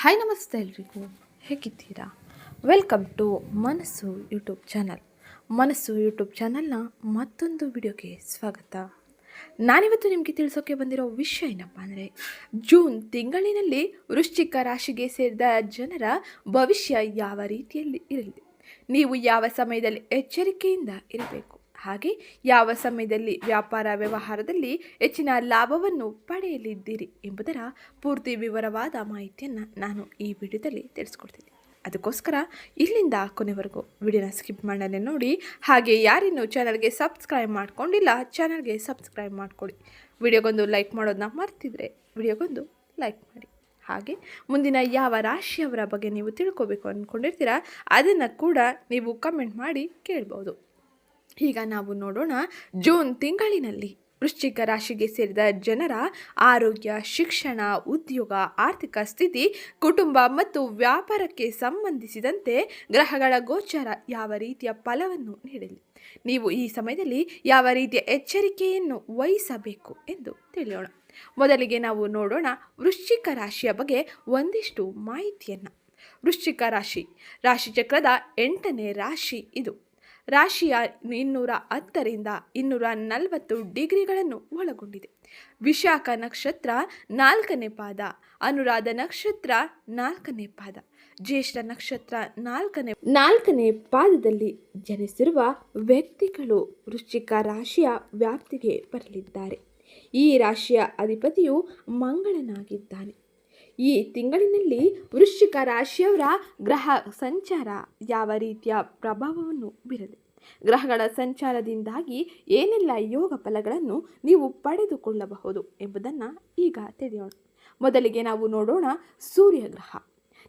Hi ನಮಸ್ತೆ ಎಲ್ರಿಗೂ. ಹೇಗಿದ್ದೀರಾ? Welcome to Manassu YouTube channel. Manassu YouTube ಚಾನಲ್ನ ಮತ್ತೊಂದು ವಿಡಿಯೋಗೆ ಸ್ವಾಗತ. ನಾನಿವತ್ತು ನಿಮಗೆ ತಿಳಿಸೋಕೆ ಬಂದಿರೋ ವಿಷಯ ಏನಪ್ಪ ಅಂದರೆ, ಜೂನ್ ತಿಂಗಳಿನಲ್ಲಿ ವೃಶ್ಚಿಕ ರಾಶಿಗೆ ಸೇರಿದ ಜನರ ಭವಿಷ್ಯ ಯಾವ ರೀತಿಯಲ್ಲಿ ಇರಲಿದೆ ನೀವು ಯಾವ ಸಮಯದಲ್ಲಿ ಎಚ್ಚರಿಕೆಯಿಂದ ಇರಬೇಕು? ಹಾಗೆ ಯಾವ ಸಮಯದಲ್ಲಿ ವ್ಯಾಪಾರ ವ್ಯವಹಾರದಲ್ಲಿ ಹೆಚ್ಚಿನ ಲಾಭವನ್ನು ಪಡೆಯಲಿದ್ದೀರಿ ಎಂಬುದರ ಪೂರ್ತಿ ವಿವರವಾದ ಮಾಹಿತಿಯನ್ನು ನಾನು ಈ ವಿಡಿಯೋದಲ್ಲಿ ತಿಳಿಸ್ಕೊಡ್ತೀನಿ. ಅದಕ್ಕೋಸ್ಕರ ಇಲ್ಲಿಂದ ಕೊನೆವರೆಗೂ ವಿಡಿಯೋನ ಸ್ಕಿಪ್ ಮಾಡಲೇ ನೋಡಿ, ಹಾಗೆ ಯಾರಿನ್ನೂ ಚಾನಲ್ಗೆ ಸಬ್ಸ್ಕ್ರೈಬ್ ಮಾಡ್ಕೊಂಡಿಲ್ಲ, ಚಾನಲ್ಗೆ ಸಬ್ಸ್ಕ್ರೈಬ್ ಮಾಡ್ಕೊಳ್ಳಿ. ವಿಡಿಯೋಗೊಂದು ಲೈಕ್ ಮಾಡೋದನ್ನ ಮರ್ತಿದ್ರೆ ವಿಡಿಯೋಗೊಂದು ಲೈಕ್ ಮಾಡಿ. ಹಾಗೆ ಮುಂದಿನ ಯಾವ ರಾಶಿಯವರ ಬಗ್ಗೆ ನೀವು ತಿಳ್ಕೊಬೇಕು ಅಂದ್ಕೊಂಡಿರ್ತೀರಾ ಅದನ್ನು ಕೂಡ ನೀವು ಕಮೆಂಟ್ ಮಾಡಿ ಕೇಳ್ಬೋದು. ಈಗ ನಾವು ನೋಡೋಣ ಜೂನ್ ತಿಂಗಳಿನಲ್ಲಿ ವೃಶ್ಚಿಕ ರಾಶಿಗೆ ಸೇರಿದ ಜನರ ಆರೋಗ್ಯ, ಶಿಕ್ಷಣ, ಉದ್ಯೋಗ, ಆರ್ಥಿಕ ಸ್ಥಿತಿ, ಕುಟುಂಬ ಮತ್ತು ವ್ಯಾಪಾರಕ್ಕೆ ಸಂಬಂಧಿಸಿದಂತೆ ಗ್ರಹಗಳ ಗೋಚರ ಯಾವ ರೀತಿಯ ಫಲವನ್ನು ನೀಡಲಿ ನೀವು ಈ ಸಮಯದಲ್ಲಿ ಯಾವ ರೀತಿಯ ಎಚ್ಚರಿಕೆಯನ್ನು ವಹಿಸಬೇಕು ಎಂದು ತಿಳಿಯೋಣ. ಮೊದಲಿಗೆ ನಾವು ನೋಡೋಣ ವೃಶ್ಚಿಕ ರಾಶಿಯ ಬಗ್ಗೆ ಒಂದಿಷ್ಟು ಮಾಹಿತಿಯನ್ನು. ವೃಶ್ಚಿಕ ರಾಶಿ, ರಾಶಿಚಕ್ರದ ಎಂಟನೇ ರಾಶಿ ಇದು. ರಾಶಿಯ ಇನ್ನೂರ ಹತ್ತರಿಂದ ಇನ್ನೂರ ನಲವತ್ತು ಡಿಗ್ರಿಗಳನ್ನು ಒಳಗೊಂಡಿದೆ. ವಿಶಾಖ ನಕ್ಷತ್ರ ನಾಲ್ಕನೇ ಪಾದ, ಅನುರಾಧ ನಕ್ಷತ್ರ ನಾಲ್ಕನೇ ಪಾದ, ಜ್ಯೇಷ್ಠ ನಕ್ಷತ್ರ ನಾಲ್ಕನೇ ನಾಲ್ಕನೇ ಪಾದದಲ್ಲಿ ಜನಿಸಿರುವ ವ್ಯಕ್ತಿಗಳು ವೃಶ್ಚಿಕ ರಾಶಿಯ ವ್ಯಾಪ್ತಿಗೆ ಬರಲಿದ್ದಾರೆ. ಈ ರಾಶಿಯ ಅಧಿಪತಿಯು ಮಂಗಳನಾಗಿದ್ದಾನೆ. ಈ ತಿಂಗಳಿನಲ್ಲಿ ವೃಶ್ಚಿಕ ರಾಶಿಯವರ ಗ್ರಹ ಸಂಚಾರ ಯಾವ ರೀತಿಯ ಪ್ರಭಾವವನ್ನು ಬೀರಲಿ? ಗ್ರಹಗಳ ಸಂಚಾರದಿಂದಾಗಿ ಏನೆಲ್ಲ ಯೋಗ ಫಲಗಳನ್ನು ನೀವು ಪಡೆದುಕೊಳ್ಳಬಹುದು ಎಂಬುದನ್ನು ಈಗ ತಿಳಿಯೋಣ. ಮೊದಲಿಗೆ ನಾವು ನೋಡೋಣ ಸೂರ್ಯಗ್ರಹ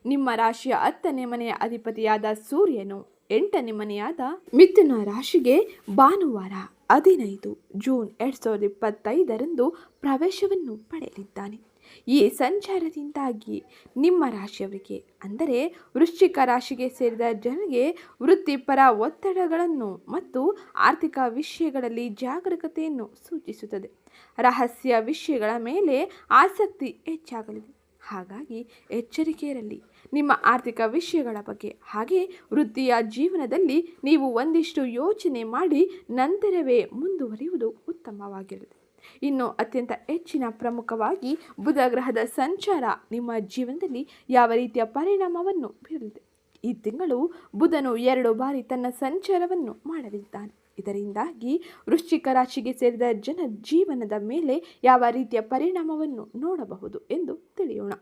ನಿಮ್ಮ ರಾಶಿಯ ಹತ್ತನೇ ಮನೆಯ ಅಧಿಪತಿಯಾದ ಸೂರ್ಯನು ಎಂಟನೇ ಮನೆಯಾದ ಮಿಥುನ ರಾಶಿಗೆ ಭಾನುವಾರ ಹದಿನೈದು ಜೂನ್ ಎರಡು ಸಾವಿರದ ಇಪ್ಪತ್ತೈದರಂದು ಪ್ರವೇಶವನ್ನು ಪಡೆಯಲಿದ್ದಾನೆ. ಈ ಸಂಚಾರದಿಂದಾಗಿ ನಿಮ್ಮ ರಾಶಿಯವರಿಗೆ, ಅಂದರೆ ವೃಶ್ಚಿಕ ರಾಶಿಗೆ ಸೇರಿದ ಜನರಿಗೆ ವೃತ್ತಿಪರ ಒತ್ತಡಗಳನ್ನು ಮತ್ತು ಆರ್ಥಿಕ ವಿಷಯಗಳಲ್ಲಿ ಜಾಗರೂಕತೆಯನ್ನು ಸೂಚಿಸುತ್ತದೆ. ರಹಸ್ಯ ವಿಷಯಗಳ ಮೇಲೆ ಆಸಕ್ತಿ ಹೆಚ್ಚಾಗಲಿದೆ. ಹಾಗಾಗಿ ಎಚ್ಚರಿಕೆ ನಿಮ್ಮ ಆರ್ಥಿಕ ವಿಷಯಗಳ ಬಗ್ಗೆ, ಹಾಗೆ ವೃತ್ತಿಯ ಜೀವನದಲ್ಲಿ ನೀವು ಒಂದಿಷ್ಟು ಯೋಚನೆ ಮಾಡಿ ನಂತರವೇ ಮುಂದುವರಿಯುವುದು ಉತ್ತಮವಾಗಿರುತ್ತದೆ. ಇನ್ನು ಅತ್ಯಂತ ಹೆಚ್ಚಿನ ಪ್ರಮುಖವಾಗಿ ಬುಧ ಗ್ರಹದ ಸಂಚಾರ ನಿಮ್ಮ ಜೀವನದಲ್ಲಿ ಯಾವ ರೀತಿಯ ಪರಿಣಾಮವನ್ನು ಬೀರಲಿದೆ? ಈ ತಿಂಗಳು ಬುಧನು ಎರಡು ಬಾರಿ ತನ್ನ ಸಂಚಾರವನ್ನು ಮಾಡಲಿದ್ದಾನೆ. ಇದರಿಂದಾಗಿ ವೃಶ್ಚಿಕ ರಾಶಿಗೆ ಸೇರಿದ ಜನ ಜೀವನದ ಮೇಲೆ ಯಾವ ರೀತಿಯ ಪರಿಣಾಮವನ್ನು ನೋಡಬಹುದು ಎಂದು ತಿಳಿಯೋಣ.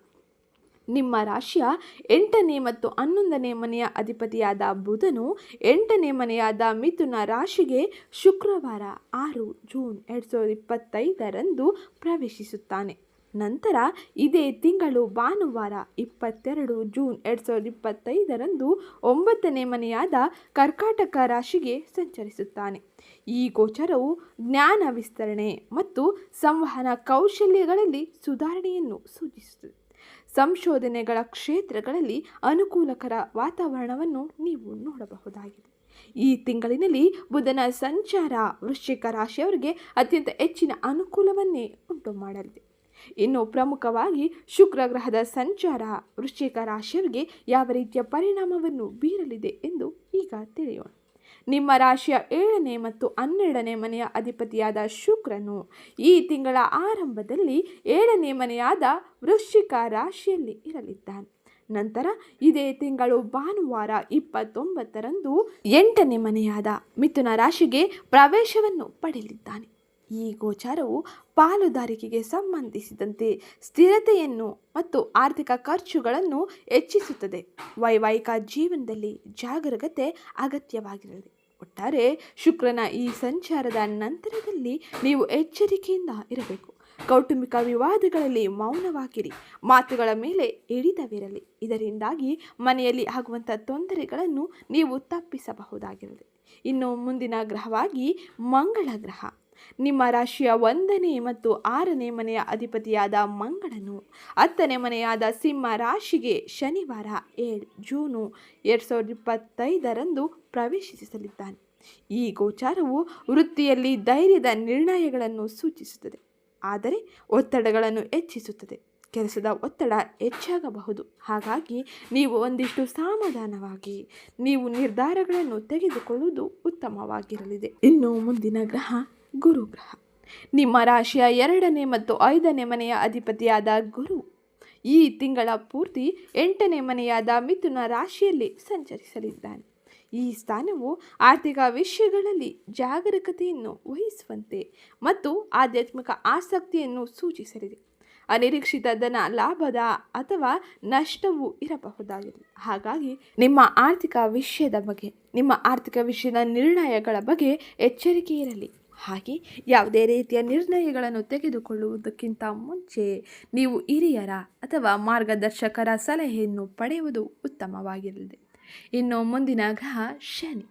ನಿಮ್ಮ ರಾಶಿಯ ಎಂಟನೇ ಮತ್ತು ಹನ್ನೊಂದನೇ ಮನೆಯ ಅಧಿಪತಿಯಾದ ಬುಧನು ಎಂಟನೇ ಮನೆಯಾದ ಮಿಥುನ ರಾಶಿಗೆ ಶುಕ್ರವಾರ ಆರು ಜೂನ್ ಎರಡು ಸಾವಿರದ ಇಪ್ಪತ್ತೈದರಂದು ಪ್ರವೇಶಿಸುತ್ತಾನೆ. ನಂತರ ಇದೇ ತಿಂಗಳು ಭಾನುವಾರ ಇಪ್ಪತ್ತೆರಡು ಜೂನ್ ಎರಡು ಸಾವಿರದ ಇಪ್ಪತ್ತೈದರಂದು ಒಂಬತ್ತನೇ ಮನೆಯಾದ ಕರ್ಕಾಟಕ ರಾಶಿಗೆ ಸಂಚರಿಸುತ್ತಾನೆ. ಈ ಗೋಚರವು ಜ್ಞಾನ ವಿಸ್ತರಣೆ ಮತ್ತು ಸಂವಹನ ಕೌಶಲ್ಯಗಳಲ್ಲಿ ಸುಧಾರಣೆಯನ್ನು ಸೂಚಿಸುತ್ತದೆ. ಸಂಶೋಧನೆಗಳ ಕ್ಷೇತ್ರಗಳಲ್ಲಿ ಅನುಕೂಲಕರ ವಾತಾವರಣವನ್ನು ನೀವು ನೋಡಬಹುದಾಗಿದೆ. ಈ ತಿಂಗಳಿನಲ್ಲಿ ಬುಧನ ಸಂಚಾರ ವೃಶ್ಚಿಕ ರಾಶಿಯವರಿಗೆ ಅತ್ಯಂತ ಹೆಚ್ಚಿನ ಅನುಕೂಲವನ್ನೇ ಉಂಟು ಮಾಡಲಿದೆ. ಇನ್ನು ಪ್ರಮುಖವಾಗಿ ಶುಕ್ರ ಗ್ರಹದ ಸಂಚಾರ ವೃಶ್ಚಿಕ ರಾಶಿಯವರಿಗೆ ಯಾವ ರೀತಿಯ ಪರಿಣಾಮವನ್ನು ಬೀರಲಿದೆ ಎಂದು ಈಗ ತಿಳಿಯೋಣ. ನಿಮ್ಮ ರಾಶಿಯ ಏಳನೇ ಮತ್ತು ಹನ್ನೆರಡನೇ ಮನೆಯ ಅಧಿಪತಿಯಾದ ಶುಕ್ರನು ಈ ತಿಂಗಳ ಆರಂಭದಲ್ಲಿ ಏಳನೇ ಮನೆಯಾದ ವೃಶ್ಚಿಕ ರಾಶಿಯಲ್ಲಿ ಇರಲಿದ್ದಾನೆ. ನಂತರ ಇದೇ ತಿಂಗಳು ಭಾನುವಾರ ಇಪ್ಪತ್ತೊಂಬತ್ತರಂದು ಎಂಟನೇ ಮನೆಯಾದ ಮಿಥುನ ರಾಶಿಗೆ ಪ್ರವೇಶವನ್ನು ಪಡೆಯಲಿದ್ದಾನೆ. ಈ ಗೋಚಾರವು ಪಾಲುದಾರಿಕೆಗೆ ಸಂಬಂಧಿಸಿದಂತೆ ಸ್ಥಿರತೆಯನ್ನು ಮತ್ತು ಆರ್ಥಿಕ ಖರ್ಚುಗಳನ್ನು ಹೆಚ್ಚಿಸುತ್ತದೆ. ವೈವಾಹಿಕ ಜೀವನದಲ್ಲಿ ಜಾಗರೂಕತೆ ಅಗತ್ಯವಾಗಿರಲಿ ಒಟ್ಟಾರೆ ಶುಕ್ರನ ಈ ಸಂಚಾರದ ನಂತರದಲ್ಲಿ ನೀವು ಎಚ್ಚರಿಕೆಯಿಂದ ಇರಬೇಕು. ಕೌಟುಂಬಿಕ ವಿವಾದಗಳಲ್ಲಿ ಮೌನವಾಗಿರಿ. ಮಾತುಗಳ ಮೇಲೆ ಹಿಡಿತವಿರಲಿ. ಇದರಿಂದಾಗಿ ಮನೆಯಲ್ಲಿ ಆಗುವಂಥ ತೊಂದರೆಗಳನ್ನು ನೀವು ತಪ್ಪಿಸಬಹುದಾಗಿರಲಿ ಇನ್ನು ಮುಂದಿನ ಗ್ರಹವಾಗಿ ಮಂಗಳ ಗ್ರಹ ನಿಮ್ಮ ರಾಶಿಯ ಒಂದನೇ ಮತ್ತು ಆರನೇ ಮನೆಯ ಅಧಿಪತಿಯಾದ ಮಂಗಳನು. ಹತ್ತನೇ ಮನೆಯಾದ ಸಿಂಹ ರಾಶಿಗೆ ಶನಿವಾರ ಏಳು ಜೂನು ಎರಡು ಸಾವಿರದ ಇಪ್ಪತ್ತೈದರಂದು ಪ್ರವೇಶಿಸಲಿದ್ದಾನೆ. ಈ ಗೋಚಾರವು ವೃತ್ತಿಯಲ್ಲಿ ಧೈರ್ಯದ ನಿರ್ಣಯಗಳನ್ನು ಸೂಚಿಸುತ್ತದೆ, ಆದರೆ ಒತ್ತಡಗಳನ್ನು ಹೆಚ್ಚಿಸುತ್ತದೆ. ಕೆಲಸದ ಒತ್ತಡ ಹೆಚ್ಚಾಗಬಹುದು. ಹಾಗಾಗಿ ನೀವು ಒಂದಿಷ್ಟು ಸಮಾಧಾನವಾಗಿ, ನೀವು ನಿರ್ಧಾರಗಳನ್ನು ತೆಗೆದುಕೊಳ್ಳುವುದು ಉತ್ತಮವಾಗಿರಲಿದೆ. ಇನ್ನು ಮುಂದಿನ ಗ್ರಹ ಗುರು ಗ್ರಹ ನಿಮ್ಮ ರಾಶಿಯ ಎರಡನೇ ಮತ್ತು ಐದನೇ ಮನೆಯ ಅಧಿಪತಿಯಾದ ಗುರು ಈ ತಿಂಗಳ ಪೂರ್ತಿ ಎಂಟನೇ ಮನೆಯಾದ ಮಿಥುನ ರಾಶಿಯಲ್ಲಿ ಸಂಚರಿಸಲಿದ್ದಾನೆ. ಈ ಸ್ಥಾನವು ಆರ್ಥಿಕ ವಿಷಯಗಳಲ್ಲಿ ಜಾಗರೂಕತೆಯನ್ನು ವಹಿಸುವಂತೆ ಮತ್ತು ಆಧ್ಯಾತ್ಮಿಕ ಆಸಕ್ತಿಯನ್ನು ಸೂಚಿಸಲಿದೆ. ಅನಿರೀಕ್ಷಿತ ಧನ ಲಾಭದ ಅಥವಾ ನಷ್ಟವೂ ಇರಬಹುದಾಗಿದೆ. ಹಾಗಾಗಿ ನಿಮ್ಮ ಆರ್ಥಿಕ ವಿಷಯದ ಬಗ್ಗೆ, ನಿಮ್ಮ ಆರ್ಥಿಕ ವಿಷಯದ ನಿರ್ಣಯಗಳ ಬಗ್ಗೆ ಎಚ್ಚರಿಕೆ ಇರಲಿ. ಹಾಗೆ ಯಾವುದೇ ರೀತಿಯ ನಿರ್ಣಯಗಳನ್ನು ತೆಗೆದುಕೊಳ್ಳುವುದಕ್ಕಿಂತ ಮುಂಚೆ ನೀವು ಹಿರಿಯರ ಅಥವಾ ಮಾರ್ಗದರ್ಶಕರ ಸಲಹೆಯನ್ನು ಪಡೆಯುವುದು ಉತ್ತಮವಾಗಿರಲಿದೆ. ಇನ್ನು ಮುಂದಿನ ಗ್ರಹ ಶನಿ.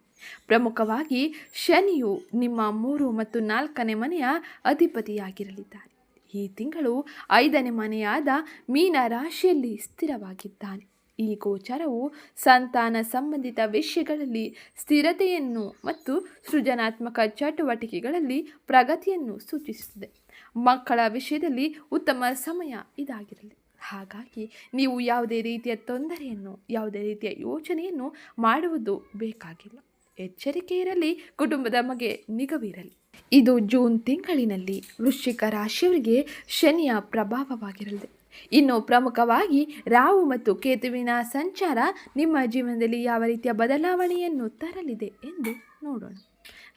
ಪ್ರಮುಖವಾಗಿ ಶನಿಯು ನಿಮ್ಮ ಮೂರು ಮತ್ತು ನಾಲ್ಕನೇ ಮನೆಯ ಅಧಿಪತಿಯಾಗಿರಲಿದ್ದಾರೆ ಈ ತಿಂಗಳು ಐದನೇ ಮನೆಯಾದ ಮೀನ ರಾಶಿಯಲ್ಲಿ ಸ್ಥಿರವಾಗಿದ್ದಾನೆ. ಈ ಗೋಚರವು ಸಂತಾನ ಸಂಬಂಧಿತ ವಿಷಯಗಳಲ್ಲಿ ಸ್ಥಿರತೆಯನ್ನು ಮತ್ತು ಸೃಜನಾತ್ಮಕ ಚಟುವಟಿಕೆಗಳಲ್ಲಿ ಪ್ರಗತಿಯನ್ನು ಸೂಚಿಸುತ್ತದೆ. ಮಕ್ಕಳ ವಿಷಯದಲ್ಲಿ ಉತ್ತಮ ಸಮಯ ಇದಾಗಿರಲಿ. ಹಾಗಾಗಿ ನೀವು ಯಾವುದೇ ರೀತಿಯ ತೊಂದರೆಯನ್ನು, ಯಾವುದೇ ರೀತಿಯ ಯೋಚನೆಯನ್ನು ಮಾಡುವುದು ಬೇಕಾಗಿಲ್ಲ. ಎಚ್ಚರಿಕೆ ಇರಲಿ, ಕುಟುಂಬದ ಬಗ್ಗೆ ನಿಗವಿರಲಿ. ಇದು ಜೂನ್ ತಿಂಗಳಿನಲ್ಲಿ ವೃಶ್ಚಿಕ ರಾಶಿಯವರಿಗೆ ಶನಿಯ ಪ್ರಭಾವವಾಗಿರಲಿದೆ ಇನ್ನು ಪ್ರಮುಖವಾಗಿ ರಾಹು ಮತ್ತು ಕೇತುವಿನ ಸಂಚಾರ ನಿಮ್ಮ ಜೀವನದಲ್ಲಿ ಯಾವ ರೀತಿಯ ಬದಲಾವಣೆಯನ್ನು ತರಲಿದೆ ಎಂದು ನೋಡೋಣ.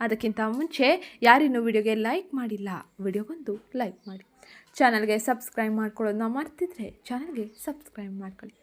ಅದಕ್ಕಿಂತ ಮುಂಚೆ ಯಾರಿನ್ನೂ ವಿಡಿಯೋಗೆ ಲೈಕ್ ಮಾಡಿಲ್ಲ, ವಿಡಿಯೋಗೊಂದು ಲೈಕ್ ಮಾಡಿ. ಚಾನಲ್ಗೆ ಸಬ್ಸ್ಕ್ರೈಬ್ ಮಾಡ್ಕೊಳ್ಳೋದನ್ನ ಮರ್ತಿದ್ರೆ ಚಾನಲ್ಗೆ ಸಬ್ಸ್ಕ್ರೈಬ್ ಮಾಡ್ಕೊಳ್ಳಿ.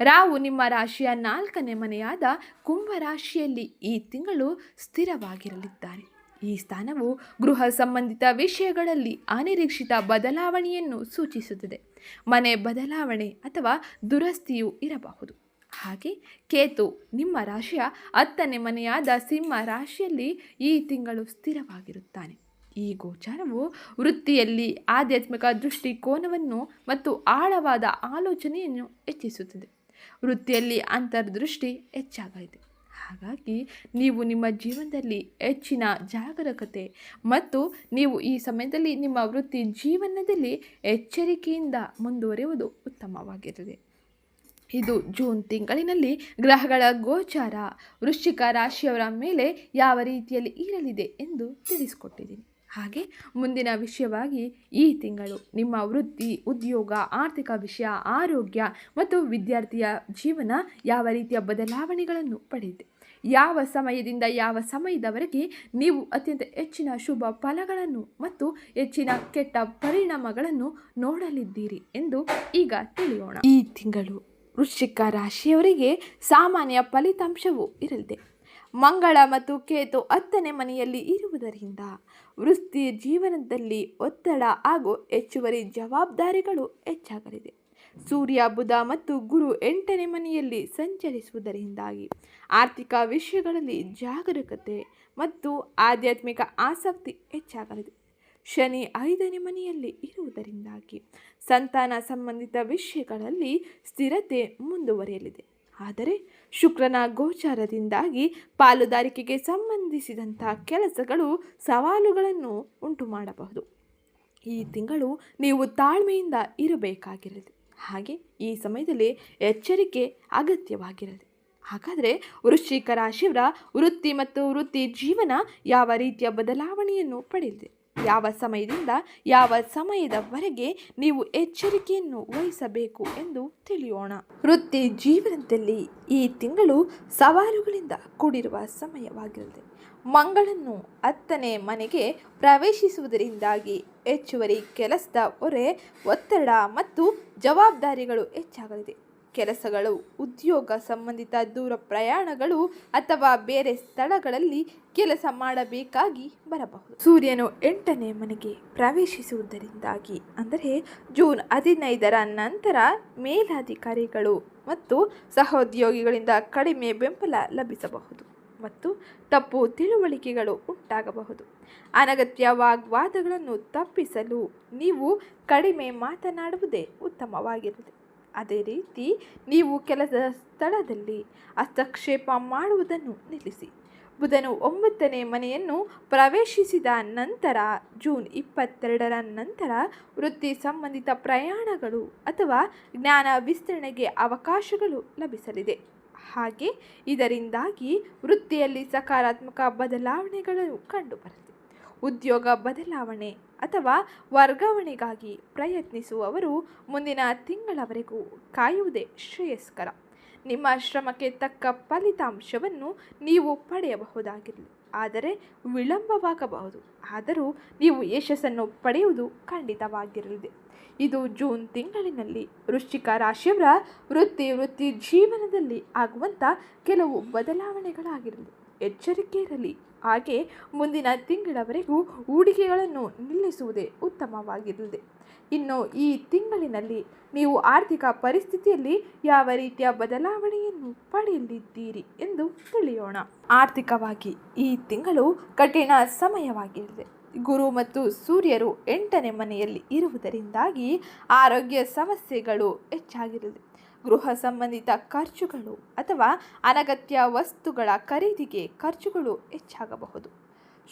ರಾಹು ನಿಮ್ಮ ರಾಶಿಯ ನಾಲ್ಕನೇ ಮನೆಯಾದ ಕುಂಭ ರಾಶಿಯಲ್ಲಿ ಈ ತಿಂಗಳು ಸ್ಥಿರವಾಗಿರಲಿದ್ದಾರೆ. ಈ ಸ್ಥಾನವು ಗೃಹ ಸಂಬಂಧಿತ ವಿಷಯಗಳಲ್ಲಿ ಅನಿರೀಕ್ಷಿತ ಬದಲಾವಣೆಯನ್ನು ಸೂಚಿಸುತ್ತದೆ. ಮನೆ ಬದಲಾವಣೆ ಅಥವಾ ದುರಸ್ತಿಯು ಇರಬಹುದು. ಹಾಗೆ ಕೇತು ನಿಮ್ಮ ರಾಶಿಯ ಹತ್ತನೇ ಮನೆಯಾದ ಸಿಂಹ ರಾಶಿಯಲ್ಲಿ ಈ ತಿಂಗಳು ಸ್ಥಿರವಾಗಿರುತ್ತಾನೆ. ಈ ಗೋಚಾರವು ವೃತ್ತಿಯಲ್ಲಿ ಆಧ್ಯಾತ್ಮಿಕ ದೃಷ್ಟಿಕೋನವನ್ನು ಮತ್ತು ಆಳವಾದ ಆಲೋಚನೆಯನ್ನು ಹೆಚ್ಚಿಸುತ್ತದೆ. ವೃತ್ತಿಯಲ್ಲಿ ಅಂತರ್ದೃಷ್ಟಿ ಹೆಚ್ಚಾಗಲಿದೆ. ಹಾಗಾಗಿ ನೀವು ನಿಮ್ಮ ಜೀವನದಲ್ಲಿ ಹೆಚ್ಚಿನ ಜಾಗರೂಕತೆ ಮತ್ತು ನೀವು ಈ ಸಮಯದಲ್ಲಿ ನಿಮ್ಮ ವೃತ್ತಿ ಜೀವನದಲ್ಲಿ ಎಚ್ಚರಿಕೆಯಿಂದ ಮುಂದುವರಿಯುವುದು ಉತ್ತಮವಾಗಿರುತ್ತದೆ. ಇದು ಜೂನ್ ತಿಂಗಳಿನಲ್ಲಿ ಗ್ರಹಗಳ ಗೋಚಾರ ವೃಶ್ಚಿಕ ರಾಶಿಯವರ ಮೇಲೆ ಯಾವ ರೀತಿಯಲ್ಲಿ ಇರಲಿದೆ ಎಂದು ತಿಳಿಸಿಕೊಟ್ಟಿದ್ದೀನಿ. ಹಾಗೆ ಮುಂದಿನ ವಿಷಯವಾಗಿ ಈ ತಿಂಗಳು ನಿಮ್ಮ ವೃತ್ತಿ, ಉದ್ಯೋಗ, ಆರ್ಥಿಕ ವಿಷಯ, ಆರೋಗ್ಯ ಮತ್ತು ವಿದ್ಯಾರ್ಥಿಯ ಜೀವನ ಯಾವ ರೀತಿಯ ಬದಲಾವಣೆಗಳನ್ನು ಪಡೆದಿದೆ? ಯಾವ ಸಮಯದಿಂದ ಯಾವ ಸಮಯದವರೆಗೆ ನೀವು ಅತ್ಯಂತ ಹೆಚ್ಚಿನ ಶುಭ ಫಲಗಳನ್ನು ಮತ್ತು ಹೆಚ್ಚಿನ ಕೆಟ್ಟ ಪರಿಣಾಮಗಳನ್ನು ನೋಡಲಿದ್ದೀರಿ ಎಂದು ಈಗ ತಿಳಿಯೋಣ. ಈ ತಿಂಗಳು ವೃಶ್ಚಿಕ ರಾಶಿಯವರಿಗೆ ಸಾಮಾನ್ಯ ಫಲಿತಾಂಶವೂ ಇರಲಿದೆ. ಮಂಗಳ ಮತ್ತು ಕೇತು ಹತ್ತನೇ ಮನೆಯಲ್ಲಿ ಇರುವುದರಿಂದ ವೃತ್ತಿ ಜೀವನದಲ್ಲಿ ಒತ್ತಡ ಹಾಗೂ ಹೆಚ್ಚುವರಿ ಜವಾಬ್ದಾರಿಗಳು ಹೆಚ್ಚಾಗಲಿದೆ. ಸೂರ್ಯ, ಬುಧ ಮತ್ತು ಗುರು ಎಂಟನೇ ಮನೆಯಲ್ಲಿ ಸಂಚರಿಸುವುದರಿಂದಾಗಿ ಆರ್ಥಿಕ ವಿಷಯಗಳಲ್ಲಿ ಜಾಗರೂಕತೆ ಮತ್ತು ಆಧ್ಯಾತ್ಮಿಕ ಆಸಕ್ತಿ ಹೆಚ್ಚಾಗಲಿದೆ. ಶನಿ ಐದನೇ ಮನೆಯಲ್ಲಿ ಇರುವುದರಿಂದಾಗಿ ಸಂತಾನ ಸಂಬಂಧಿತ ವಿಷಯಗಳಲ್ಲಿ ಸ್ಥಿರತೆ ಮುಂದುವರಿಯಲಿದೆ. ಆದರೆ ಶುಕ್ರನ ಗೋಚಾರದಿಂದಾಗಿ ಪಾಲುದಾರಿಕೆಗೆ ಸಂಬಂಧಿಸಿದಂಥ ಕೆಲಸಗಳು, ಸವಾಲುಗಳನ್ನು ಉಂಟು ಮಾಡಬಹುದು ಈ ತಿಂಗಳು ನೀವು ತಾಳ್ಮೆಯಿಂದ ಇರಬೇಕಾಗಿರಲಿದೆ ಹಾಗೆ ಈ ಸಮಯದಲ್ಲಿ ಎಚ್ಚರಿಕೆ ಅಗತ್ಯವಾಗಿರಲಿ. ಹಾಗಾದರೆ ವೃಶ್ಚಿಕ ರಾಶಿಯವರ ವೃತ್ತಿ ಮತ್ತು ವೃತ್ತಿ ಜೀವನ ಯಾವ ರೀತಿಯ ಬದಲಾವಣೆಯನ್ನು ಪಡೆಯಲಿದೆ ಯಾವ ಸಮಯದಿಂದ ಯಾವ ಸಮಯದವರೆಗೆ ನೀವು ಎಚ್ಚರಿಕೆಯನ್ನು ವಹಿಸಬೇಕು ಎಂದು ತಿಳಿಯೋಣ. ವೃತ್ತಿ ಜೀವನದಲ್ಲಿ ಈ ತಿಂಗಳು ಸವಾಲುಗಳಿಂದ ಕೂಡಿರುವ ಸಮಯವಾಗಿರಲಿದೆ ಮಂಗಳನ್ನು ಹತ್ತನೇ ಮನೆಗೆ ಪ್ರವೇಶಿಸುವುದರಿಂದಾಗಿ ಹೆಚ್ಚುವರಿ ಕೆಲಸದ ಹೊರೆ, ಒತ್ತಡ ಮತ್ತು ಜವಾಬ್ದಾರಿಗಳು ಹೆಚ್ಚಾಗಲಿದೆ. ಕೆಲಸಗಳು, ಉದ್ಯೋಗ ಸಂಬಂಧಿತ ದೂರ ಪ್ರಯಾಣಗಳು ಅಥವಾ ಬೇರೆ ಸ್ಥಳಗಳಲ್ಲಿ ಕೆಲಸ ಮಾಡಬೇಕಾಗಿ ಬರಬಹುದು. ಸೂರ್ಯನು ಎಂಟನೇ ಮನೆಗೆ ಪ್ರವೇಶಿಸುವುದರಿಂದಾಗಿ, ಅಂದರೆ ಜೂನ್ ಹದಿನೈದರ ನಂತರ ಮೇಲಾಧಿಕಾರಿಗಳು ಮತ್ತು ಸಹೋದ್ಯೋಗಿಗಳಿಂದ ಕಡಿಮೆ ಬೆಂಬಲ ಲಭಿಸಬಹುದು. ಮತ್ತು ತಪ್ಪು ತಿಳುವಳಿಕೆಗಳು ಉಂಟಾಗಬಹುದು. ಅನಗತ್ಯ ವಾಗ್ವಾದಗಳನ್ನು ತಪ್ಪಿಸಲು ನೀವು ಕಡಿಮೆ ಮಾತನಾಡುವುದೇ ಉತ್ತಮವಾಗಿರುತ್ತದೆ. ಅದೇ ರೀತಿ ನೀವು ಕೆಲಸದ ಸ್ಥಳದಲ್ಲಿ ಹಸ್ತಕ್ಷೇಪ ಮಾಡುವುದನ್ನು ನಿಲ್ಲಿಸಿ. ಬುಧನು ಒಂಬತ್ತನೇ ಮನೆಯನ್ನು ಪ್ರವೇಶಿಸಿದ ನಂತರ, ಜೂನ್ ಇಪ್ಪತ್ತೆರಡರ ನಂತರ ವೃತ್ತಿ ಸಂಬಂಧಿತ ಪ್ರಯಾಣಗಳು ಅಥವಾ ಜ್ಞಾನ ವಿಸ್ತರಣೆಗೆ ಅವಕಾಶಗಳು ಲಭಿಸಲಿದೆ. ಹಾಗೆ ಇದರಿಂದಾಗಿ ವೃತ್ತಿಯಲ್ಲಿ ಸಕಾರಾತ್ಮಕ ಬದಲಾವಣೆಗಳು ಕಂಡುಬರುತ್ತವೆ ಉದ್ಯೋಗ ಬದಲಾವಣೆ ಅಥವಾ ವರ್ಗಾವಣೆಗಾಗಿ ಪ್ರಯತ್ನಿಸುವವರು ಮುಂದಿನ ತಿಂಗಳವರೆಗೂ ಕಾಯುವುದೇ ಶ್ರೇಯಸ್ಕರ. ನಿಮ್ಮ ಶ್ರಮಕ್ಕೆ ತಕ್ಕ ಫಲಿತಾಂಶವನ್ನು ನೀವು ಪಡೆಯಬಹುದಾಗಿರಲಿ. ಆದರೆ ವಿಳಂಬವಾಗಬಹುದು. ಆದರೂ ನೀವು ಯಶಸ್ಸನ್ನು ಪಡೆಯುವುದು ಖಂಡಿತವಾಗಿರಲಿದೆ. ಇದು ಜೂನ್ ತಿಂಗಳಿನಲ್ಲಿ ವೃಶ್ಚಿಕ ರಾಶಿಯವರ ವೃತ್ತಿ ವೃತ್ತಿ ಜೀವನದಲ್ಲಿ ಆಗುವಂಥ ಕೆಲವು ಬದಲಾವಣೆಗಳಾಗಿರಲಿ. ಎಚ್ಚರಿಕೆ ಇರಲಿ. ಹಾಗೆ ಮುಂದಿನ ತಿಂಗಳವರೆಗೂ ಹೂಡಿಕೆಗಳನ್ನು ನಿಲ್ಲಿಸುವುದೇ ಉತ್ತಮವಾಗಿರಲಿದೆ ಇನ್ನು ಈ ತಿಂಗಳಿನಲ್ಲಿ ನೀವು ಆರ್ಥಿಕ ಪರಿಸ್ಥಿತಿಯಲ್ಲಿ ಯಾವ ರೀತಿಯ ಬದಲಾವಣೆಯನ್ನು ಪಡೆಯಲಿದ್ದೀರಿ ಎಂದು ತಿಳಿಯೋಣ. ಆರ್ಥಿಕವಾಗಿ ಈ ತಿಂಗಳು ಕಠಿಣ ಸಮಯವಾಗಿರಲಿದೆ. ಗುರು ಮತ್ತು ಸೂರ್ಯರು ಎಂಟನೇ ಮನೆಯಲ್ಲಿ ಇರುವುದರಿಂದಾಗಿ ಆರೋಗ್ಯ ಸಮಸ್ಯೆಗಳು ಹೆಚ್ಚಾಗಿರಲಿದೆ. ಗೃಹ ಸಂಬಂಧಿತ ಖರ್ಚುಗಳು ಅಥವಾ ಅನಗತ್ಯ ವಸ್ತುಗಳ ಖರೀದಿಗೆ ಖರ್ಚುಗಳು ಹೆಚ್ಚಾಗಬಹುದು.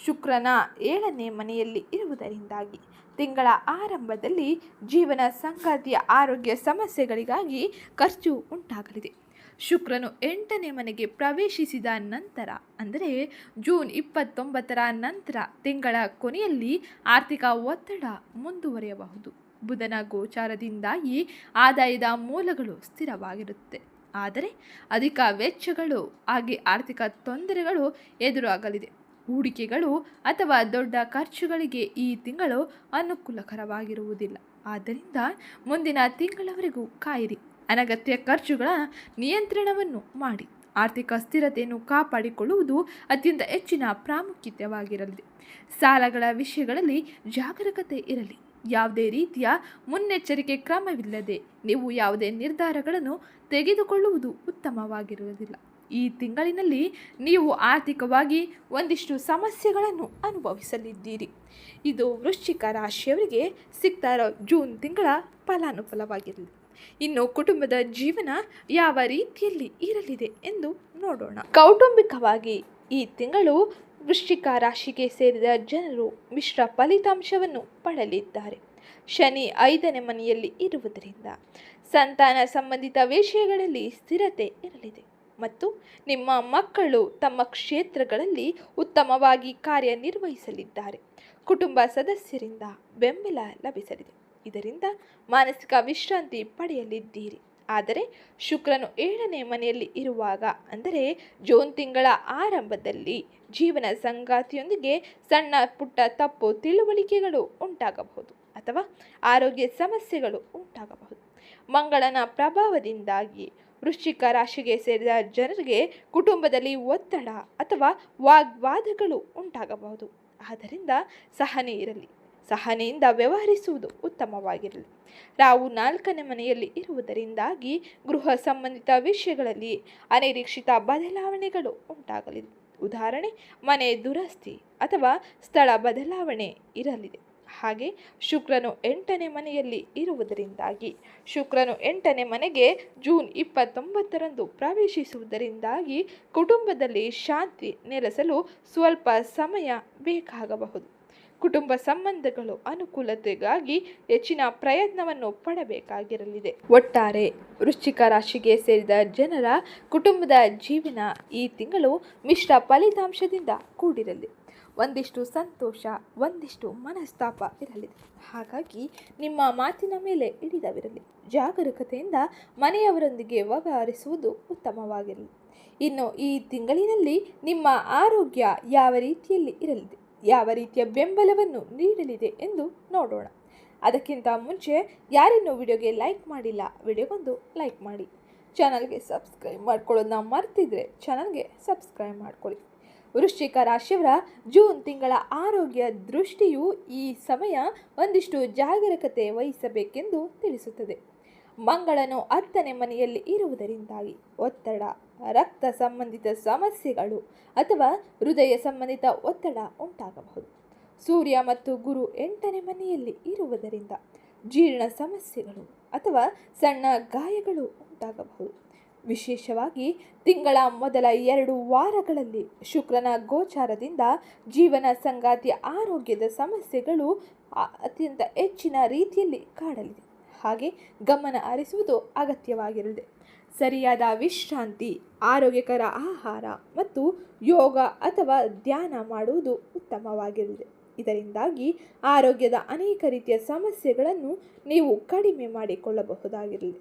ಶುಕ್ರನ ಏಳನೇ ಮನೆಯಲ್ಲಿ ಇರುವುದರಿಂದಾಗಿ ತಿಂಗಳ ಆರಂಭದಲ್ಲಿ ಜೀವನ ಸಂಗಾತಿಯ ಆರೋಗ್ಯ ಸಮಸ್ಯೆಗಳಿಗಾಗಿ ಖರ್ಚು ಉಂಟಾಗಲಿದೆ. ಶುಕ್ರನು ಎಂಟನೇ ಮನೆಗೆ ಪ್ರವೇಶಿಸಿದ ನಂತರ, ಅಂದರೆ ಜೂನ್ ಇಪ್ಪತ್ತೊಂಬತ್ತರ ನಂತರ ತಿಂಗಳ ಕೊನೆಯಲ್ಲಿ ಆರ್ಥಿಕ ಒತ್ತಡ ಮುಂದುವರಿಯಬಹುದು. ಬುಧನ ಗೋಚಾರದಿಂದಾಗಿ ಆದಾಯದ ಮೂಲಗಳು ಸ್ಥಿರವಾಗಿರುತ್ತೆ. ಆದರೆ ಅಧಿಕ ವೆಚ್ಚಗಳು, ಹಾಗೆ ಆರ್ಥಿಕ ತೊಂದರೆಗಳು ಎದುರಾಗಲಿದೆ. ಹೂಡಿಕೆಗಳು ಅಥವಾ ದೊಡ್ಡ ಖರ್ಚುಗಳಿಗೆ ಈ ತಿಂಗಳು ಅನುಕೂಲಕರವಾಗಿರುವುದಿಲ್ಲ. ಆದ್ದರಿಂದ ಮುಂದಿನ ತಿಂಗಳವರೆಗೂ ಕಾಯಿರಿ. ಅನಗತ್ಯ ಖರ್ಚುಗಳ ನಿಯಂತ್ರಣವನ್ನು ಮಾಡಿ. ಆರ್ಥಿಕ ಸ್ಥಿರತೆಯನ್ನು ಕಾಪಾಡಿಕೊಳ್ಳುವುದು ಅತ್ಯಂತ ಹೆಚ್ಚಿನ ಪ್ರಾಮುಖ್ಯತೆಯಾಗಿರಲಿದೆ ಸಾಲಗಳ ವಿಷಯಗಳಲ್ಲಿ ಜಾಗರೂಕತೆ ಇರಲಿ. ಯಾವುದೇ ರೀತಿಯ ಮುನ್ನೆಚ್ಚರಿಕೆ ಕ್ರಮವಿಲ್ಲದೆ ನೀವು ಯಾವುದೇ ನಿರ್ಧಾರಗಳನ್ನು ತೆಗೆದುಕೊಳ್ಳುವುದು ಉತ್ತಮವಾಗಿರುವುದಿಲ್ಲ. ಈ ತಿಂಗಳಿನಲ್ಲಿ ನೀವು ಆರ್ಥಿಕವಾಗಿ ಒಂದಿಷ್ಟು ಸಮಸ್ಯೆಗಳನ್ನು ಅನುಭವಿಸಲಿದ್ದೀರಿ. ಇದು ವೃಶ್ಚಿಕ ರಾಶಿಯವರಿಗೆ ಸಿಗ್ತಾ ಜೂನ್ ತಿಂಗಳ ಫಲಾನುಫಲವಾಗಿರಲಿ. ಇನ್ನು ಕುಟುಂಬದ ಜೀವನ ಯಾವ ರೀತಿಯಲ್ಲಿ ಇರಲಿದೆ ಎಂದು ನೋಡೋಣ. ಕೌಟುಂಬಿಕವಾಗಿ ಈ ತಿಂಗಳು ವೃಶ್ಚಿಕ ರಾಶಿಗೆ ಸೇರಿದ ಜನರು ಮಿಶ್ರ ಫಲಿತಾಂಶವನ್ನು ಪಡೆಯಲಿದ್ದಾರೆ. ಶನಿ ಐದನೇ ಮನೆಯಲ್ಲಿ ಇರುವುದರಿಂದ ಸಂತಾನ ಸಂಬಂಧಿತ ವಿಷಯಗಳಲ್ಲಿ ಸ್ಥಿರತೆ ಇರಲಿದೆ ಮತ್ತು ನಿಮ್ಮ ಮಕ್ಕಳು ತಮ್ಮ ಕ್ಷೇತ್ರಗಳಲ್ಲಿ ಉತ್ತಮವಾಗಿ ಕಾರ್ಯನಿರ್ವಹಿಸಲಿದ್ದಾರೆ. ಕುಟುಂಬ ಸದಸ್ಯರಿಂದ ಬೆಂಬಲ ಲಭಿಸಲಿದೆ. ಇದರಿಂದ ಮಾನಸಿಕ ವಿಶ್ರಾಂತಿ ಪಡೆಯಲಿದ್ದೀರಿ. ಆದರೆ ಶುಕ್ರನು ಏಳನೇ ಮನೆಯಲ್ಲಿ ಇರುವಾಗ, ಅಂದರೆ ಜೂನ್ ತಿಂಗಳ ಆರಂಭದಲ್ಲಿ ಜೀವನ ಸಂಗಾತಿಯೊಂದಿಗೆ ಸಣ್ಣ ಪುಟ್ಟ ತಪ್ಪು ತಿಳುವಳಿಕೆಗಳು ಉಂಟಾಗಬಹುದು ಅಥವಾ ಆರೋಗ್ಯ ಸಮಸ್ಯೆಗಳು ಉಂಟಾಗಬಹುದು. ಮಂಗಳನ ಪ್ರಭಾವದಿಂದಾಗಿ ವೃಶ್ಚಿಕ ರಾಶಿಗೆ ಸೇರಿದ ಜನರಿಗೆ ಕುಟುಂಬದಲ್ಲಿ ಒತ್ತಡ ಅಥವಾ ವಾಗ್ವಾದಗಳು ಉಂಟಾಗಬಹುದು. ಆದ್ದರಿಂದ ಸಹನೆ ಇರಲಿ. ಸಹನೆಯಿಂದ ವ್ಯವಹರಿಸುವುದು ಉತ್ತಮವಾಗಿರಲಿ. ರಾವು ನಾಲ್ಕನೇ ಮನೆಯಲ್ಲಿ ಇರುವುದರಿಂದಾಗಿ ಗೃಹ ಸಂಬಂಧಿತ ವಿಷಯಗಳಲ್ಲಿ ಅನಿರೀಕ್ಷಿತ ಬದಲಾವಣೆಗಳು ಉಂಟಾಗಲಿದೆ ಉದಾಹರಣೆ, ಮನೆ ದುರಸ್ತಿ ಅಥವಾ ಸ್ಥಳ ಬದಲಾವಣೆ ಇರಲಿದೆ. ಹಾಗೆ ಶುಕ್ರನು ಎಂಟನೇ ಮನೆಯಲ್ಲಿ ಇರುವುದರಿಂದಾಗಿ, ಶುಕ್ರನು ಎಂಟನೇ ಮನೆಗೆ ಜೂನ್ ಇಪ್ಪತ್ತೊಂಬತ್ತರಂದು ಪ್ರವೇಶಿಸುವುದರಿಂದಾಗಿ ಕುಟುಂಬದಲ್ಲಿ ಶಾಂತಿ ನೆಲೆಸಲು ಸ್ವಲ್ಪ ಸಮಯ ಬೇಕಾಗಬಹುದು. ಕುಟುಂಬ ಸಂಬಂಧಗಳು ಅನುಕೂಲತೆಗಾಗಿ ಹೆಚ್ಚಿನ ಪ್ರಯತ್ನವನ್ನು ಪಡಬೇಕಾಗಿರಲಿದೆ. ಒಟ್ಟಾರೆ ವೃಶ್ಚಿಕ ರಾಶಿಗೆ ಸೇರಿದ ಜನರ ಕುಟುಂಬದ ಜೀವನ ಈ ತಿಂಗಳು ಮಿಶ್ರ ಫಲಿತಾಂಶದಿಂದ ಕೂಡಿರಲಿ. ಒಂದಿಷ್ಟು ಸಂತೋಷ, ಒಂದಿಷ್ಟು ಮನಸ್ತಾಪ ಇರಲಿದೆ. ಹಾಗಾಗಿ ನಿಮ್ಮ ಮಾತಿನ ಮೇಲೆ ಹಿಡಿದವಿರಲಿ ಜಾಗರೂಕತೆಯಿಂದ ಮನೆಯವರೊಂದಿಗೆ ವ್ಯವಹರಿಸುವುದು ಉತ್ತಮವಾಗಿರಲಿ. ಇನ್ನು ಈ ತಿಂಗಳಿನಲ್ಲಿ ನಿಮ್ಮ ಆರೋಗ್ಯ ಯಾವ ರೀತಿಯಲ್ಲಿ ಇರಲಿದೆ? ಯಾವ ರೀತಿಯ ಬೆಂಬಲವನ್ನು ನೀಡಲಿದೆ ಎಂದು ನೋಡೋಣ. ಅದಕ್ಕಿಂತ ಮುಂಚೆ ಯಾರಿನ್ನೂ ವಿಡಿಯೋಗೆ ಲೈಕ್ ಮಾಡಿಲ್ಲ, ವಿಡಿಯೋಗೊಂದು ಲೈಕ್ ಮಾಡಿ. ಚಾನಲ್ಗೆ ಸಬ್ಸ್ಕ್ರೈಬ್ ಮಾಡ್ಕೊಳ್ಳೋದನ್ನ ಮರ್ತಿದ್ರೆ ಚಾನಲ್ಗೆ ಸಬ್ಸ್ಕ್ರೈಬ್ ಮಾಡ್ಕೊಳ್ಳಿ. ವೃಶ್ಚಿಕ ರಾಶಿಯವರ ಜೂನ್ ತಿಂಗಳ ಆರೋಗ್ಯ ದೃಷ್ಟಿಯು ಈ ಸಮಯ ಒಂದಿಷ್ಟು ಜಾಗರೂಕತೆ ವಹಿಸಬೇಕೆಂದು ತಿಳಿಸುತ್ತದೆ. ಮಂಗಳನು ಹತ್ತನೇ ಮನೆಯಲ್ಲಿ ಇರುವುದರಿಂದಾಗಿ ಒತ್ತಡ ರಕ್ತ ಸಂಬಂಧಿತ ಸಮಸ್ಯೆಗಳು ಅಥವಾ ಹೃದಯ ಸಂಬಂಧಿತ ಒತ್ತಡ ಉಂಟಾಗಬಹುದು. ಸೂರ್ಯ ಮತ್ತು ಗುರು ಎಂಟನೇ ಮನೆಯಲ್ಲಿ ಇರುವುದರಿಂದ ಜೀರ್ಣ ಸಮಸ್ಯೆಗಳು ಅಥವಾ ಸಣ್ಣ ಗಾಯಗಳು ಉಂಟಾಗಬಹುದು. ವಿಶೇಷವಾಗಿ ತಿಂಗಳ ಮೊದಲ ಎರಡು ವಾರಗಳಲ್ಲಿ ಶುಕ್ರನ ಗೋಚಾರದಿಂದ ಜೀವನ ಸಂಗಾತಿ ಆರೋಗ್ಯದ ಸಮಸ್ಯೆಗಳು ಅತ್ಯಂತ ಹೆಚ್ಚಿನ ರೀತಿಯಲ್ಲಿ ಕಾಡಲಿದೆ. ಹಾಗೆ ಗಮನ ಹರಿಸುವುದು ಅಗತ್ಯವಾಗಿರಲಿದೆ ಸರಿಯಾದ ವಿಶ್ರಾಂತಿ, ಆರೋಗ್ಯಕರ ಆಹಾರ ಮತ್ತು ಯೋಗ ಅಥವಾ ಧ್ಯಾನ ಮಾಡುವುದು ಉತ್ತಮವಾಗಿರಲಿದೆ ಇದರಿಂದಾಗಿ ಆರೋಗ್ಯದ ಅನೇಕ ರೀತಿಯ ಸಮಸ್ಯೆಗಳನ್ನು ನೀವು ಕಡಿಮೆ ಮಾಡಿಕೊಳ್ಳಬಹುದಾಗಿರಲಿ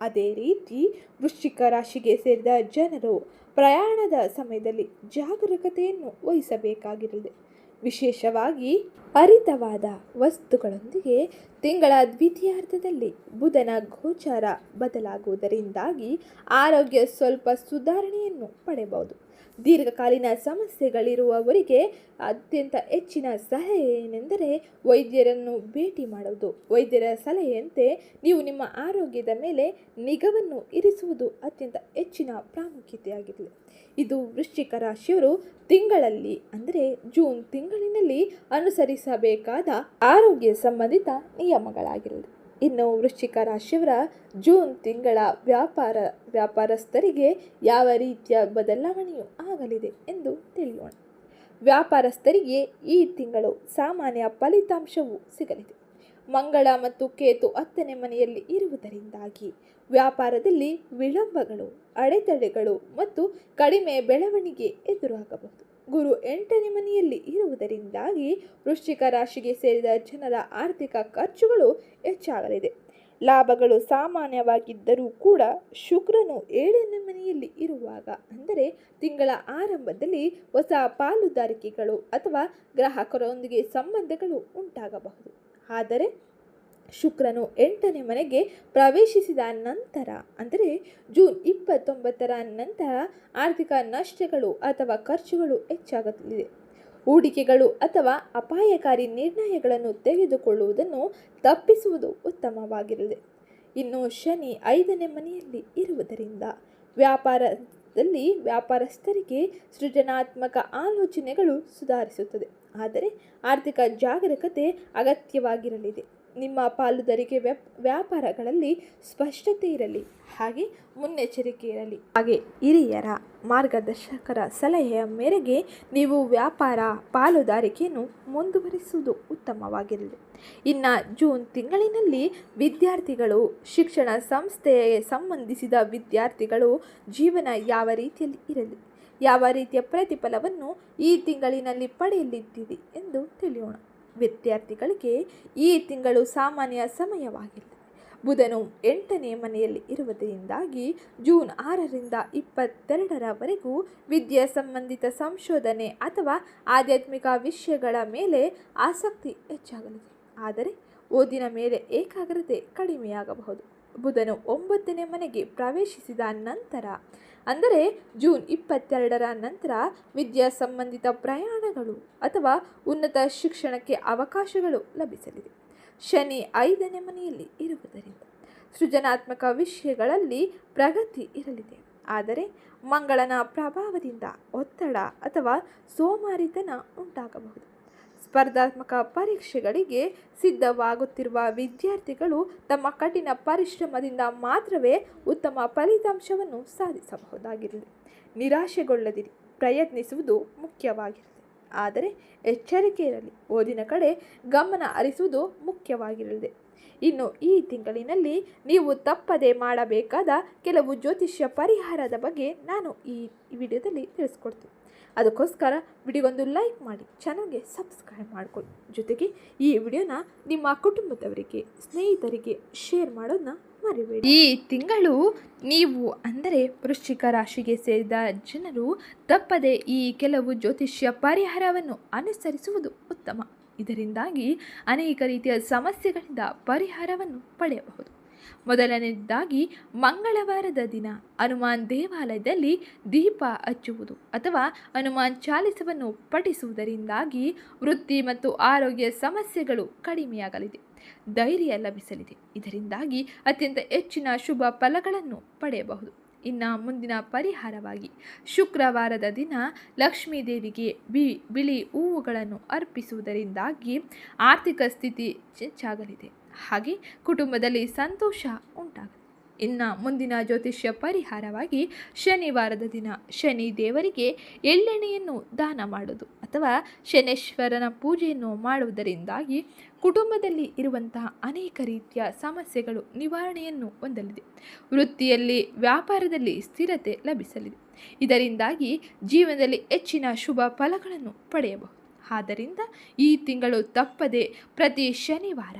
ಅದೇ ರೀತಿ ವೃಶ್ಚಿಕ ರಾಶಿಗೆ ಸೇರಿದ ಜನರು ಪ್ರಯಾಣದ ಸಮಯದಲ್ಲಿ ಜಾಗರೂಕತೆಯನ್ನು ವಹಿಸಬೇಕಾಗಿರಲಿದೆ ವಿಶೇಷವಾಗಿ ಹರಿತವಾದ ವಸ್ತುಗಳೊಂದಿಗೆ ತಿಂಗಳ ದ್ವಿತೀಯಾರ್ಧದಲ್ಲಿ ಬುಧನ ಗೋಚಾರ ಬದಲಾಗುವುದರಿಂದಾಗಿ ಆರೋಗ್ಯ ಸ್ವಲ್ಪ ಸುಧಾರಣೆಯನ್ನು ಪಡೆಯಬಹುದು. ದೀರ್ಘಕಾಲೀನ ಸಮಸ್ಯೆಗಳಿರುವವರಿಗೆ ಅತ್ಯಂತ ಹೆಚ್ಚಿನ ಸಲಹೆ ಏನೆಂದರೆ ವೈದ್ಯರನ್ನು ಭೇಟಿ ಮಾಡುವುದು. ವೈದ್ಯರ ಸಲಹೆಯಂತೆ ನೀವು ನಿಮ್ಮ ಆರೋಗ್ಯದ ಮೇಲೆ ನಿಗವನ್ನು ಇರಿಸುವುದು ಅತ್ಯಂತ ಹೆಚ್ಚಿನ ಪ್ರಾಮುಖ್ಯತೆಯಾಗಿದೆ. ಇದು ವೃಶ್ಚಿಕ ರಾಶಿಯವರು ತಿಂಗಳಲ್ಲಿ, ಅಂದರೆ ಜೂನ್ ತಿಂಗಳಿನಲ್ಲಿ ಅನುಸರಿಸಬೇಕಾದ ಆರೋಗ್ಯ ಸಂಬಂಧಿತ ನಿಯಮಗಳಾಗಿರಲಿ. ಇನ್ನು ವೃಶ್ಚಿಕ ರಾಶಿಯವರ ಜೂನ್ ತಿಂಗಳ ವ್ಯಾಪಾರ, ವ್ಯಾಪಾರಸ್ಥರಿಗೆ ಯಾವ ರೀತಿಯ ಬದಲಾವಣೆಯು ಆಗಲಿದೆ ಎಂದು ತಿಳಿಯೋಣ. ವ್ಯಾಪಾರಸ್ಥರಿಗೆ ಈ ತಿಂಗಳು ಸಾಮಾನ್ಯ ಫಲಿತಾಂಶವು ಸಿಗಲಿದೆ. ಮಂಗಳ ಮತ್ತು ಕೇತು ಹತ್ತನೇ ಮನೆಯಲ್ಲಿ ಇರುವುದರಿಂದಾಗಿ ವ್ಯಾಪಾರದಲ್ಲಿ ವಿಳಂಬಗಳು, ಅಡೆತಡೆಗಳು ಮತ್ತು ಕಡಿಮೆ ಬೆಳವಣಿಗೆ ಎದುರಾಗಬಹುದು. ಗುರು ಎಂಟನೇ ಮನೆಯಲ್ಲಿ ಇರುವುದರಿಂದಾಗಿ ವೃಶ್ಚಿಕ ರಾಶಿಗೆ ಸೇರಿದ ಜನರ ಆರ್ಥಿಕ ಖರ್ಚುಗಳು ಹೆಚ್ಚಾಗಲಿದೆ. ಲಾಭಗಳು ಸಾಮಾನ್ಯವಾಗಿದ್ದರೂ ಕೂಡ ಶುಕ್ರನು ಏಳನೇ ಮನೆಯಲ್ಲಿ ಇರುವಾಗ, ಅಂದರೆ ತಿಂಗಳ ಆರಂಭದಲ್ಲಿ ಹೊಸ ಪಾಲುದಾರಿಕೆಗಳು ಅಥವಾ ಗ್ರಾಹಕರೊಂದಿಗೆ ಸಂಬಂಧಗಳು ಉಂಟಾಗಬಹುದು. ಆದರೆ ಶುಕ್ರನು ಎಂಟನೇ ಮನೆಗೆ ಪ್ರವೇಶಿಸಿದ ನಂತರ, ಅಂದರೆ ಜೂನ್ ಇಪ್ಪತ್ತೊಂಬತ್ತರ ನಂತರ ಆರ್ಥಿಕ ನಷ್ಟಗಳು ಅಥವಾ ಖರ್ಚುಗಳು ಹೆಚ್ಚಾಗಲಿದೆ ಹೂಡಿಕೆಗಳು ಅಥವಾ ಅಪಾಯಕಾರಿ ನಿರ್ಣಯಗಳನ್ನು ತೆಗೆದುಕೊಳ್ಳುವುದನ್ನು ತಪ್ಪಿಸುವುದು ಉತ್ತಮವಾಗಿರಲಿದೆ. ಇನ್ನು ಶನಿ ಐದನೇ ಮನೆಯಲ್ಲಿ ಇರುವುದರಿಂದ ವ್ಯಾಪಾರದಲ್ಲಿ ವ್ಯಾಪಾರಸ್ಥರಿಗೆ ಸೃಜನಾತ್ಮಕ ಆಲೋಚನೆಗಳು ಸುಧಾರಿಸುತ್ತದೆ. ಆದರೆ ಆರ್ಥಿಕ ಜಾಗರೂಕತೆ ಅಗತ್ಯವಾಗಿರಲಿದೆ. ನಿಮ್ಮ ಪಾಲುದಾರಿಕೆ ವ್ಯಾಪ್, ವ್ಯಾಪಾರಗಳಲ್ಲಿ ಸ್ಪಷ್ಟತೆ ಇರಲಿ, ಹಾಗೆ ಮುನ್ನೆಚ್ಚರಿಕೆ ಇರಲಿ. ಹಾಗೆ ಹಿರಿಯರ ಮಾರ್ಗದರ್ಶಕರ ಸಲಹೆಯ ಮೇರೆಗೆ ನೀವು ವ್ಯಾಪಾರ ಪಾಲುದಾರಿಕೆಯನ್ನು ಮುಂದುವರಿಸುವುದು ಉತ್ತಮವಾಗಿರಲಿ. ಇನ್ನು ಜೂನ್ ತಿಂಗಳಿನಲ್ಲಿ ವಿದ್ಯಾರ್ಥಿಗಳು, ಶಿಕ್ಷಣ ಸಂಸ್ಥೆಗೆ ಸಂಬಂಧಿಸಿದ ವಿದ್ಯಾರ್ಥಿಗಳು ಜೀವನ ಯಾವ ರೀತಿಯಲ್ಲಿ ಇರಲಿ, ಯಾವ ರೀತಿಯ ಪ್ರತಿಫಲವನ್ನು ಈ ತಿಂಗಳಿನಲ್ಲಿ ಪಡೆಯಲಿದ್ದೀರಿ ಎಂದು ತಿಳಿಯೋಣ. ವಿದ್ಯಾರ್ಥಿಗಳಿಗೆ ಈ ತಿಂಗಳು ಸಾಮಾನ್ಯ ಸಮಯವಾಗಿಲ್ಲ. ಬುಧನು ಎಂಟನೇ ಮನೆಯಲ್ಲಿ ಇರುವುದರಿಂದಾಗಿ ಜೂನ್ ಆರರಿಂದ ಇಪ್ಪತ್ತೆರಡರವರೆಗೂ ವಿದ್ಯಾ ಸಂಬಂಧಿತ ಸಂಶೋಧನೆ ಅಥವಾ ಆಧ್ಯಾತ್ಮಿಕ ವಿಷಯಗಳ ಮೇಲೆ ಆಸಕ್ತಿ ಹೆಚ್ಚಾಗಲಿದೆ. ಆದರೆ ಓದಿನ ಮೇಲೆ ಏಕಾಗ್ರತೆ ಕಡಿಮೆಯಾಗಬಹುದು. ಬುಧನು ಒಂಬತ್ತನೇ ಮನೆಗೆ ಪ್ರವೇಶಿಸಿದ ನಂತರ ಅಂದರೆ ಜೂನ್ ಇಪ್ಪತ್ತೆರಡರ ನಂತರ ವಿದ್ಯಾ ಸಂಬಂಧಿತ ಪ್ರಯಾಣಗಳು ಅಥವಾ ಉನ್ನತ ಶಿಕ್ಷಣಕ್ಕೆ ಅವಕಾಶಗಳು ಲಭಿಸಲಿದೆ. ಶನಿ ಐದನೇ ಮನೆಯಲ್ಲಿ ಇರುವುದರಿಂದ ಸೃಜನಾತ್ಮಕ ವಿಷಯಗಳಲ್ಲಿ ಪ್ರಗತಿ ಇರಲಿದೆ. ಆದರೆ ಮಂಗಳನ ಪ್ರಭಾವದಿಂದ ಒತ್ತಡ ಅಥವಾ ಸೋಮಾರಿತನ ಉಂಟಾಗಬಹುದು. ಸ್ಪರ್ಧಾತ್ಮಕ ಪರೀಕ್ಷೆಗಳಿಗೆ ಸಿದ್ಧವಾಗುತ್ತಿರುವ ವಿದ್ಯಾರ್ಥಿಗಳು ತಮ್ಮ ಕಠಿಣ ಪರಿಶ್ರಮದಿಂದ ಮಾತ್ರವೇ ಉತ್ತಮ ಫಲಿತಾಂಶವನ್ನು ಸಾಧಿಸಬಹುದಾಗಿರಲಿ ನಿರಾಶೆಗೊಳ್ಳದಿರಿ, ಪ್ರಯತ್ನಿಸುವುದು ಮುಖ್ಯವಾಗಿರಲಿ ಆದರೆ ಎಚ್ಚರಿಕೆ ಇರಲಿ ಓದಿನ ಕಡೆ ಗಮನ ಹರಿಸುವುದು ಮುಖ್ಯವಾಗಿರಲಿದೆ. ಇನ್ನು ಈ ತಿಂಗಳಿನಲ್ಲಿ ನೀವು ತಪ್ಪದೆ ಮಾಡಬೇಕಾದ ಕೆಲವು ಜ್ಯೋತಿಷ್ಯ ಪರಿಹಾರದ ಬಗ್ಗೆ ನಾನು ಈ ವಿಡಿಯೋದಲ್ಲಿ ತಿಳಿಸ್ಕೊಡ್ತೀನಿ. ಅದಕ್ಕೋಸ್ಕರ ವಿಡಿಯೋಗೊಂದು ಲೈಕ್ ಮಾಡಿ, ಚಾನಲ್ಗೆ ಸಬ್ಸ್ಕ್ರೈಬ್ ಮಾಡಿಕೊಳ್ಳಿ. ಜೊತೆಗೆ ಈ ವಿಡಿಯೋನ ನಿಮ್ಮ ಕುಟುಂಬದವರಿಗೆ, ಸ್ನೇಹಿತರಿಗೆ ಶೇರ್ ಮಾಡೋದನ್ನ ಮರಿಬೇಡಿ. ಈ ತಿಂಗಳು ನೀವು ಅಂದರೆ ವೃಶ್ಚಿಕ ರಾಶಿಗೆ ಸೇರಿದ ಜನರು ತಪ್ಪದೆ ಈ ಕೆಲವು ಜ್ಯೋತಿಷ್ಯ ಪರಿಹಾರವನ್ನು ಅನುಸರಿಸುವುದು ಉತ್ತಮ. ಇದರಿಂದಾಗಿ ಅನೇಕ ರೀತಿಯ ಸಮಸ್ಯೆಗಳಿಂದ ಪರಿಹಾರವನ್ನು ಪಡೆಯಬಹುದು. ಮೊದಲನೇದಾಗಿ ಮಂಗಳವಾರದ ದಿನ. ಹನುಮಾನ್ ದೇವಾಲಯದಲ್ಲಿ ದೀಪ ಹಚ್ಚುವುದು ಅಥವಾ ಹನುಮಾನ್ ಚಾಲಿಸವನ್ನು ಪಠಿಸುವುದರಿಂದಾಗಿ ವೃತ್ತಿ ಮತ್ತು ಆರೋಗ್ಯ ಸಮಸ್ಯೆಗಳು ಕಡಿಮೆಯಾಗಲಿದೆ. ಧೈರ್ಯ ಲಭಿಸಲಿದೆ. ಇದರಿಂದಾಗಿ ಅತ್ಯಂತ ಹೆಚ್ಚಿನ ಶುಭ ಫಲಗಳನ್ನು ಪಡೆಯಬಹುದು. ಇನ್ನು ಮುಂದಿನ ಪರಿಹಾರವಾಗಿ ಶುಕ್ರವಾರದ ದಿನ ಲಕ್ಷ್ಮೀ ದೇವಿಗೆ ಬಿ, ಬಿಳಿ ಹೂವುಗಳನ್ನು ಅರ್ಪಿಸುವುದರಿಂದಾಗಿ ಆರ್ಥಿಕ ಸ್ಥಿತಿ ಹೆಚ್ಚಾಗಲಿದೆ ಹಾಗೆ ಕುಟುಂಬದಲ್ಲಿ ಸಂತೋಷ ಇನ್ನ ಇನ್ನು ಮುಂದಿನ ಜ್ಯೋತಿಷ್ಯ ಪರಿಹಾರವಾಗಿ ಶನಿವಾರದ ದಿನ ಶನಿ ದೇವರಿಗೆ ಎಳ್ಳೆಣ್ಣೆಯನ್ನು ದಾನ ಮಾಡೋದು ಅಥವಾ ಶನೇಶ್ವರನ ಪೂಜೆಯನ್ನು ಮಾಡುವುದರಿಂದಾಗಿ ಕುಟುಂಬದಲ್ಲಿ ಇರುವಂತಹ ಅನೇಕ ರೀತಿಯ ಸಮಸ್ಯೆಗಳು ನಿವಾರಣೆಯನ್ನು ಹೊಂದಲಿದೆ. ವೃತ್ತಿಯಲ್ಲಿ ವ್ಯಾಪಾರದಲ್ಲಿ ಸ್ಥಿರತೆ ಲಭಿಸಲಿದೆ. ಇದರಿಂದಾಗಿ ಜೀವನದಲ್ಲಿ ಹೆಚ್ಚಿನ ಶುಭ ಫಲಗಳನ್ನು ಪಡೆಯಬಹುದು. ಆದ್ದರಿಂದ ಈ ತಿಂಗಳು ತಪ್ಪದೆ ಪ್ರತಿ ಶನಿವಾರ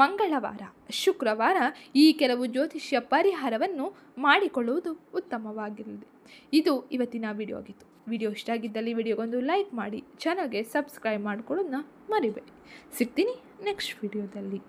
ಮಂಗಳವಾರ, ಶುಕ್ರವಾರ ಈ ಕೆಲವು ಜ್ಯೋತಿಷ್ಯ ಪರಿಹಾರವನ್ನು ಮಾಡಿಕೊಳ್ಳುವುದು ಉತ್ತಮವಾಗಿರಲಿದೆ ಇದು ಇವತ್ತಿನ ವಿಡಿಯೋ ಆಗಿತ್ತು. ವಿಡಿಯೋ ಇಷ್ಟ ಆಗಿದ್ದಲ್ಲಿ ವಿಡಿಯೋಗೊಂದು ಲೈಕ್ ಮಾಡಿ ಚಾನಲ್ಗೆ ಸಬ್ಸ್ಕ್ರೈಬ್ ಮಾಡಿಕೊಳ್ಳೋದನ್ನ ಮರಿಬೇಡಿ. ಸಿಗ್ತೀನಿ ನೆಕ್ಸ್ಟ್ ವಿಡಿಯೋದಲ್ಲಿ